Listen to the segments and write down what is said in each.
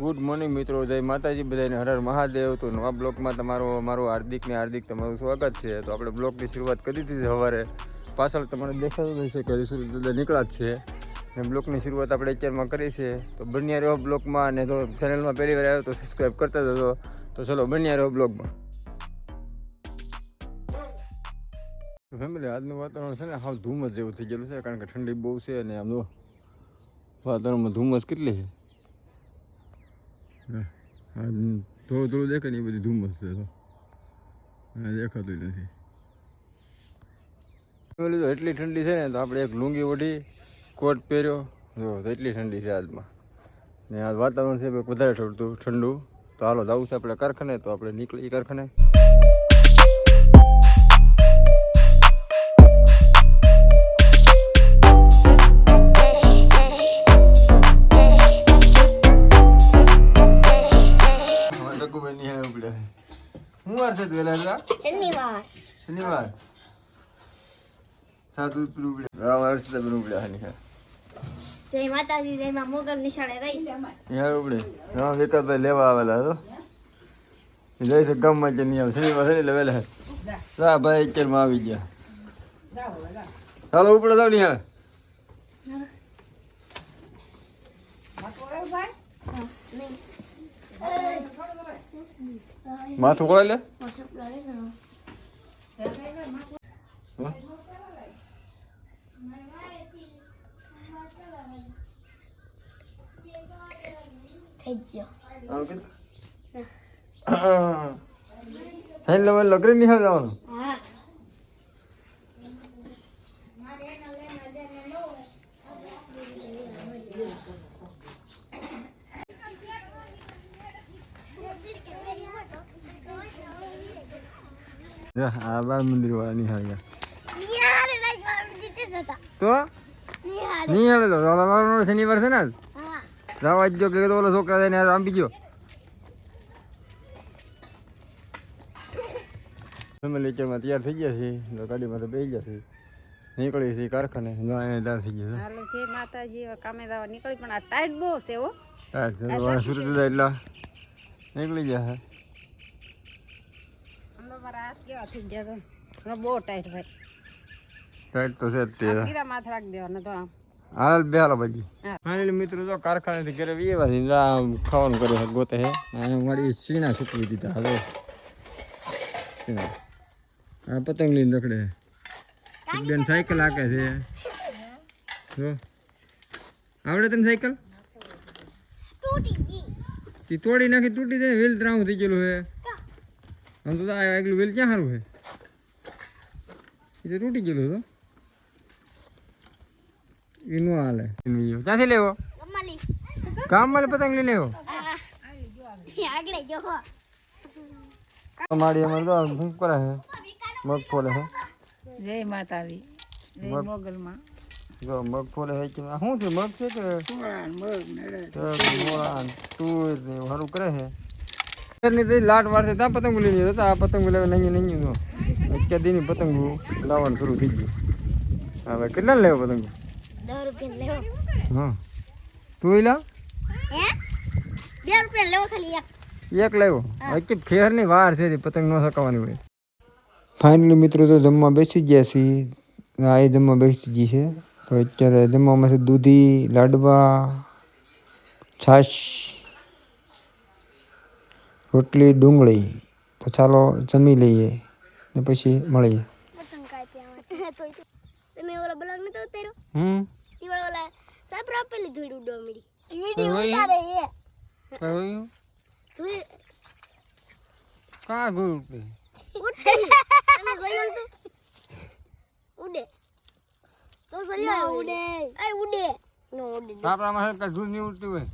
Good morning મિત્રો. જય માતાજી. બધાને હર હર મહાદેવ. તો નવા બ્લોકમાં તમારો, મારું હાર્દિક ને હાર્દિક તમારું સ્વાગત છે. તો આપણે બ્લોકની શરૂઆત કરી દીધી સવારે. પાછળ તમારે દેખાતું હશે કે સુરત દાદા નીકળ્યા જ છે. ને બ્લોકની શરૂઆત આપણે અત્યારમાં કરી છે. તો બન્યા રહ્યો બ્લોકમાં અને જો ચેનલમાં પહેલી વાર આવ્યો તો સબસ્ક્રાઈબ કરતા જજો. તો ચલો બન્યા રહ્યો બ્લોગમાં ફેમિલી આજનું વાતાવરણ છે ને હાવ ધુમ્મસ જેવું થઈ ગયેલું છે કારણ કે ઠંડી બહુ છે અને આમ વાતાવરણમાં ધુમ્મસ કેટલી છે? થોડું થોડું દેખાય ને એ બધી ધુમ્મસ છે, તો. દેખાતું નથી. એટલી ઠંડી છે ને, તો આપણે એક લુંગી ઓઢી, કોટ પહેર્યો. જો એટલી ઠંડી છે આજમાં. ને આ વાતાવરણ છે વધારે ઠંડુ ઠંડુ. તો હાલો, જવું છે આપણે કારખાને, તો આપણે નીકળી કારખાને. શનિવાર. સાધુ ઉપડ્યા આ વર્ષ તો ઉપડ્યા નિહાળ જય માતાજી જય માં મોગલ નિશાળે રહી. નિહાળ ઉપડે હા વિકાસભાઈ લેવા આવેલા હતો જાય છે ગામમાં છે નિહાળ શનિવાર છે ને એટલે વહેલા રા ભાઈ અત્યારમાં આવી ગયા. ચાલો ઉપડે જાવ નિહાળ માથું કોળે લે. હા? થઈ ગયો આમ હા. સાઈન લેવલ લગરી નિહાળ જવાનું આ બાર મંદિર વાળા નિહાળ ગયા નિહાળે નહીં જીતે જતા. તો? નિહાળે. તો. શનિવાર છે ને જવા જ જો કે તો ઓલો છોકરા થઈને ગયો. ફેમિલી અત્યારમાં તૈયાર થઈ ગયા છે તો ગાડીમાં તો બેસી ગયા છે નીકળી છે કારખાને તૈયાર થઈ ગયા હાલો માતાજી કામે દાવા નીકળી પણ આ ટાઈટ બહુ છે હો. છે છે સુરત એટલા. નીકળી ગયા છે હમણાં મારા હાથ કેવા થઈ ગયા તો હમણાં બહુ ટાઈટ ભાઈ ટાઈટ તો છે જ તે માથે રાખી દેવાના તો આમ હાલ બે હાલો ફાઇનલી મિત્રો તો કારખાનેથી ઘરે વીએ વાથી ખાવાનું કરે છે ગોતે હે. અને મારી સીણા સૂકવી દીધા હવે આ પતંગ લઈને રખડે. એક બેન સાયકલ હાકે છે. જો. આવડે તને સાયકલ? તૂટી ગઈ. તે તોડી નાખી તૂટી જાય વેલ ત્રાવું થઈ ગયેલું છે આમ તો આ એકલું વેલ ક્યાં સારું છે એ તો તૂટી ગયેલું તો એનું હાલે ક્યાંથી લેવો? કામ ગામમાં પતંગ લઈ લેવો તમારી મારી અમારે તો શું કરે છે મગ ફોલે છે જય માતાજી. જય મોગલમાં. જો મગ ફોલે છે કે શું છે મગ છે કે? તો ને તુર ને એવું સારું કરે છે લાટ વાળશે ત્યાં પતંગ લઈને લીધો આ પતંગ લેવા નહીં નહીં નો અત્યાર દીની પતંગ લાવવાનું શરૂ થઈ ગયું. હવે કેટલા લેવો પતંગ? હા. તું લાવ. હે? બે રૂપિયા લેવો ખાલી એક. એક ફેરની વાર છે પતંગ ન સકાવવાની હોય. ફાઇનલી મિત્રો તો જમવા બેસી ગયા છીએ આ એ જમવા બેસી ગઈ છે. તો અત્યારે જમવામાં છે દૂધી લાડવા છાશ રોટલી ડુંગળી. તો ચાલો જમી લઈએ ને પછી મળીએ. તો તમે ઓલા બ્લોગ નતો ઉતાર્યો? હમ? ઈ વાળો ઓલા સાપરા પેલી ધૂળ તો વિડિયો? ઉતારે એ કયું ધૂળ. કા ગુરુ ઉડતી તમે જોયું તો ઉડે. તો જોયું ઉડે. એ ઉડે. નો ઉડે. આપણામાં સરકાર દૂધ નહીં ઉડતી હોય.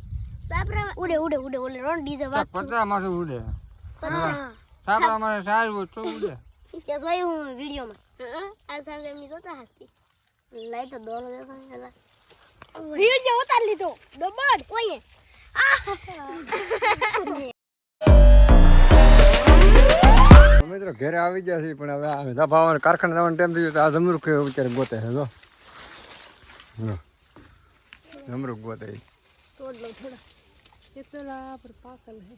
સાપરા ઉડે ઉડે ઉડે ઓલે રોન ડીજે વાત પતરામાં તો ઉડે? સાપરા સાપડામાં સારું ઉડે. કે જોયું હું વિડીયોમાં. આ સાલે એમની જોતા હસતી લાઈ તો વીડિયો ઉતાર લીધો. કોઈએ? મિત્રો ઘરે આવી ગયા છે પણ હવે આ દબાવવાનું કારખાના જવાનો ટાઈમ થઈ ગયો આ જમરૂખ વિચારે ગોતે છે જો. ગોતે. થોડા. એક તો લા પર પાકલ હે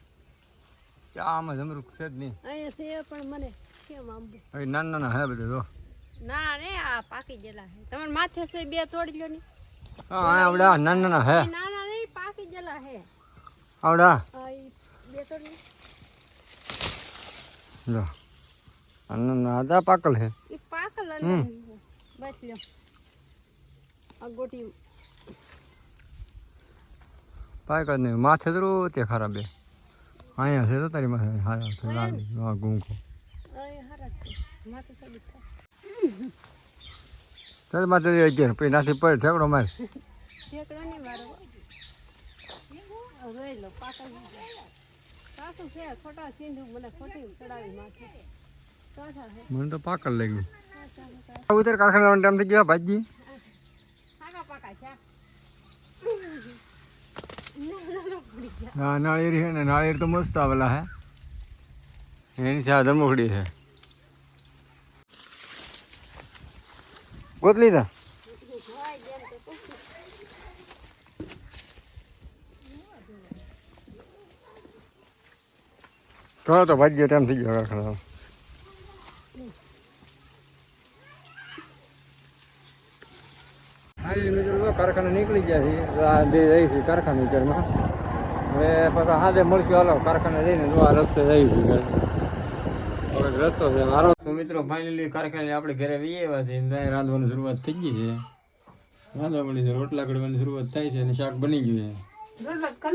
આમાં જમરૂખ છે જ નહીં અહીંયા છે પણ મને કેમ આંબુ હવે નાના નાના હે બધું જો ના રે આ પાકી ગયેલા હે તમારે માથે છે બે તોડી લ્યો ની હા આ આવડા નાના નાના હે ઈ નાના નહીં પાકી ગયેલા હે આવડા આ ઈ બે તોડી લ્યો. જો નાના નાના આદા પાકલ હે ઈ પાકલ અલગ હમ. હે. બસ લ્યો આ ગોટી પાક જ નહીં માથે તો તે ખરાબ હે અહીંયા છે તો તારી માથે હારા ગુંખો ચાલ માથે અગિયાર પછી નાથી પડે ઠેકડો મારે ઠેકડો નહીં મારો આ જોઈ લો પાકલ સાસુ છે ખોટા સિંધુ મને ખોટી ચડાવી માથે મને તો પાકલ લાગ્યું. ઉતર કારખાના ટાઈમ થઈ ગયો ભાજી પાકા પાકા છે હા નાળિયેર છે ને, નાળિયેર તો મસ્ત આવેલા હે. એની સાધન મોકડી છે. ગોતલી તા. તો તો ભાગ્ય ટાઈમ થઈ ગયો કારખાના હાલી કારખાને નીકળી ગયા છે. બે છે કારખાના વિચારમાં. હવે પાછા હાથે મળશું. હાલો કારખાને જઈને જો આ રસ્તે જઈ છે. હવે રસ્તો છે. મારો તો મિત્રો ફાઇનલી કારખાને આપણે ઘરે વી આવ્યા છે રાંધવાની શરૂઆત થઈ ગઈ છે. રાંધવા મળી છે. રોટલા કડવાની શરૂઆત થાય છે અને શાક બની ગયું છે.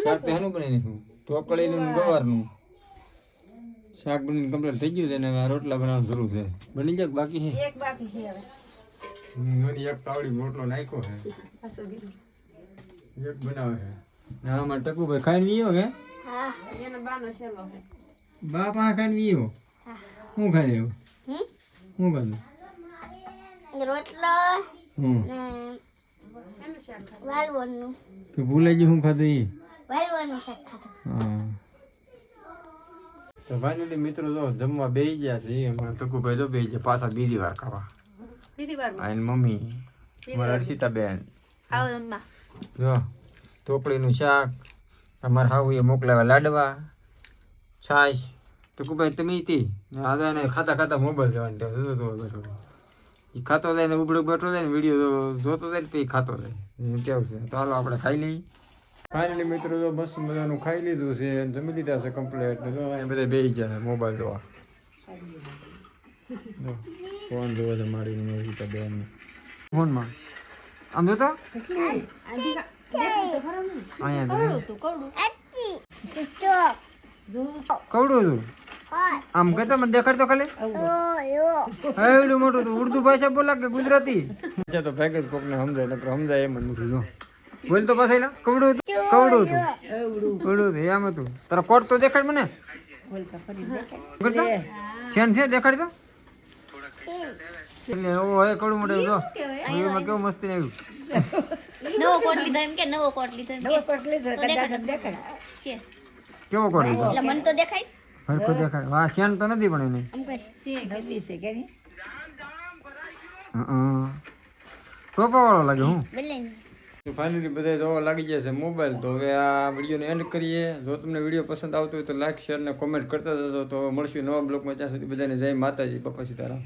શાક તો એનું બની નાખ્યું ઢોકળીનું ગવારનું. શાક બનીને કમ્પ્લીટ થઈ ગયું છે અને રોટલા બનાવવાનું શરૂ છે. બની જાય બાકી છે? એક બાકી છે હવે. મને એક પાવડી મોટલો નાખ્યો છે. એક બનાવે છે. ના આમાં ટકુભાઈ ખાઈને વીયો કે? હા એનો બાનો છેલ્લો છે. બા પાસે ખાઈને વીયો? હું. ખાઈને એવું હમ? હું ખાધું? રોટલો હમ. કે ભૂલાઈ ગયું હું ખાધું ઈ? વાલવાનું શાક ખાધું. હા. તો ફાઇનલી મિત્રો જો જમવા બેસી ગયા છે અમારા ટકુભાઈ તો બેસી ગયા પાછા બીજી વાર ખાવા. બીજી વાર આ એની મમ્મી મારા હર્ષિતાબેન આવો મમ્મા જો ટોપડીનું શાક અમાર હાવું એ મોકલાવ્યા લાડવા છાશ. ટકુભાઈ તમે તી. આદાને ખાતા ખાતા મોબાઈલ જવાની જોતો હતો બેઠો એ ખાતો જાય ને ઉબડો બેઠો જાય ને વીડિયો જોતો જાય ને પછી ખાતો જાય. કેવું છે. તો હાલો આપણે ખાઈ લઈએ. ફાઇનલી મિત્રો તો મસ્ત મજાનું ખાઈ લીધું છે જમી લીધા છે કમ્પ્લેટ ને બધા બેસી ગયા મોબાઈલ જોવા. ફોન જોવે છે મારી ને બેન ફોનમાં. આમ જોતો? અહીંયા તો કવડું હતું? આમ કહેતો મને દેખાડતો ખાલી? એવડું મોટું તું. ઉર્દુ ભાષા બોલા કે ગુજરાતી? તો ભાગે જ કોકને સમજાય નકર સમજાય એમ જ નથી જો. બોલ તો પાછા કવડું હતું? કવડું હતું? કવડું હતું એમ હતું. તારા કોટ તો દેખાડ મને. છે દેખાડ. તો એટલે ઓ હે કડું મોટું જો. એમાં કેવું મસ્તી આવ્યું નવો કોટ લીધો એમ કે નવો કોટ લીધો એમ કે? તો દેખાય કે? કેવો કોટ લીધો? એટલે મને તો દેખાય. હરખો દેખાય. વાહ શેન તો નથી પણ એની. આમ કઈ ટોપા વાળો લાગે હું. ફાઇનલી બધા જોવા લાગી જશે છે મોબાઈલ તો હવે આ વિડીયોને એન્ડ કરીએ. જો તમને વીડિયો પસંદ આવતો હોય તો લાઈક શેર ને કોમેન્ટ કરતા જશો તો મળશું નવા બ્લોગમાં. ત્યાં સુધી બધાને જય માતાજી બાપા સીતારામ.